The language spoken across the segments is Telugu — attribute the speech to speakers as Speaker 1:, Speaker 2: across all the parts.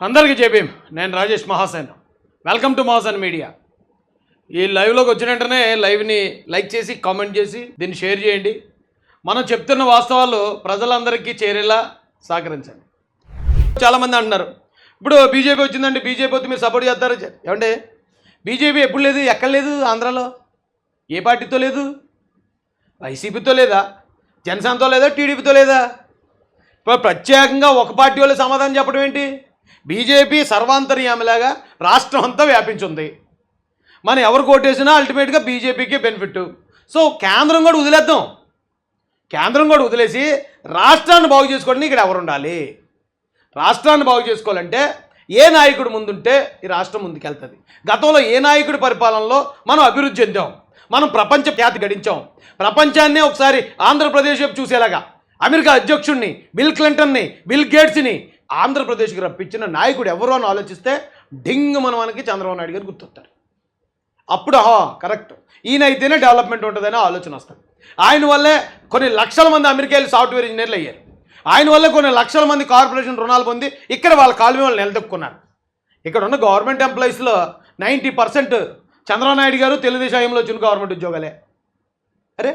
Speaker 1: అందరికీ చెప్పేం నేను Rajesh Mahasen. Welcome to Mahasen media ఈ లైవ్లోకి వచ్చిన వెంటనే లైవ్ని లైక్ చేసి కామెంట్ చేసి దీన్ని షేర్ చేయండి. మనం చెప్తున్న వాస్తవాలు ప్రజలందరికీ చేరేలా సహకరించండి. చాలామంది అంటున్నారు ఇప్పుడు బీజేపీ వచ్చిందండి బీజేపీ వచ్చి మీరు సపోర్ట్ చేస్తారు. ఏమంటే బీజేపీ ఎప్పుడు లేదు ఎక్కడ లేదు ఆంధ్రాలో? ఏ పార్టీతో లేదు? వైసీపీతో లేదా? జనసేనతో లేదా? టీడీపీతో లేదా? ఇప్పుడు ప్రత్యేకంగా ఒక పార్టీ వాళ్ళు సమాధానం చెప్పడం ఏంటి? బీజేపీ సర్వాంతర్యామిలాగా రాష్ట్రం అంతా వ్యాపించింది. మనం ఎవరు కోటేసినా అల్టిమేట్గా బీజేపీకే బెనిఫిట్ సో కేంద్రం కూడా వదిలేద్దాం. కేంద్రం కూడా వదిలేసి రాష్ట్రాన్ని బాగు చేసుకోవడానికి ఇక్కడ ఎవరు ఉండాలి? రాష్ట్రాన్ని బాగు చేసుకోవాలంటే ఏ నాయకుడు ముందుంటే ఈ రాష్ట్రం ముందుకెళ్తుంది. గతంలో ఏ నాయకుడి పరిపాలనలో మనం అభివృద్ధి చెందాం? మనం ప్రపంచ ఖ్యాతి గడించాం. ప్రపంచాన్నే ఒకసారి ఆంధ్రప్రదేశ్ చూసేలాగా అమెరికా అధ్యక్షుడిని బిల్ క్లింటన్ని బిల్ గేట్స్ని ఆంధ్రప్రదేశ్కి రప్పించిన నాయకుడు ఎవరో అని ఆలోచిస్తే డింగ్ మన మనకి చంద్రబాబు నాయుడు గారు గుర్తొస్తారు. అప్పుడు ఆహా కరెక్ట్. ఈయన అయితేనే డెవలప్మెంట్ ఉంటుందనే ఆలోచన వస్తుంది. ఆయన వల్లే కొన్ని లక్షల మంది అమెరికాలు సాఫ్ట్వేర్ ఇంజనీర్లు అయ్యారు. ఆయన వల్ల కొన్ని లక్షల మంది కార్పొరేషన్ రుణాలు పొంది ఇక్కడ వాళ్ళ కాలువలు వాళ్ళు నిలదొక్కున్నారు. ఇక్కడ ఉన్న గవర్నమెంట్ ఎంప్లాయీస్లో నైంటీ పర్సెంట్ చంద్రబాబు నాయుడు గారు తెలుగుదేశం హయాంలో వచ్చిన గవర్నమెంట్ ఉద్యోగాలే. అరే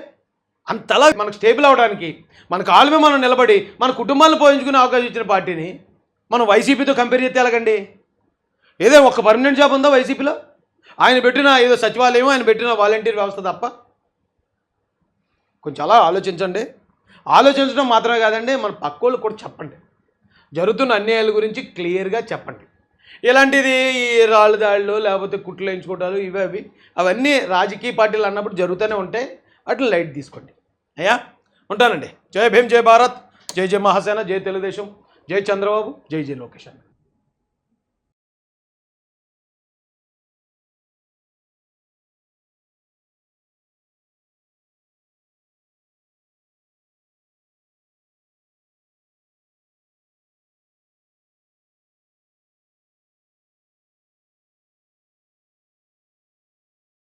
Speaker 1: అంతలా మనకు స్టేబుల్ అవడానికి మన కాలు మీద మనం నిలబడి మన కుటుంబాలను పోయించుకునే అవకాశం ఇచ్చిన పార్టీని మనం వైసీపీతో కంపేర్ చేస్తే ఎలాగండి? ఏదో ఒక పర్మనెంట్ జాబ్ ఉందా వైసీపీలో? ఆయన పెట్టిన ఏదో సచివాలయం ఆయన పెట్టిన వాలంటీర్ వ్యవస్థ తప్ప? కొంచెం అలా ఆలోచించండి. ఆలోచించడం మాత్రమే కాదండి మన పక్కోళ్ళు కూడా చెప్పండి. జరుగుతున్న అన్యాయాల గురించి క్లియర్గా చెప్పండి. ఇలాంటిది ఈ రాళ్ళు దాళ్ళు లేకపోతే కుట్లు వేయించుకోవటాలు ఇవి అవి. అవన్నీ రాజకీయ పార్టీలు అన్నప్పుడు జరుగుతూనే ఉంటాయి. అట్లా లైట్ తీసుకోండి. అయ్యా ఉంటానండి. జై భీమ్ జై భారత్. జై జై మహాసేన జై తెలుగుదేశం. జై చంద్రబాబు జై జై లోకేష్ అన్న.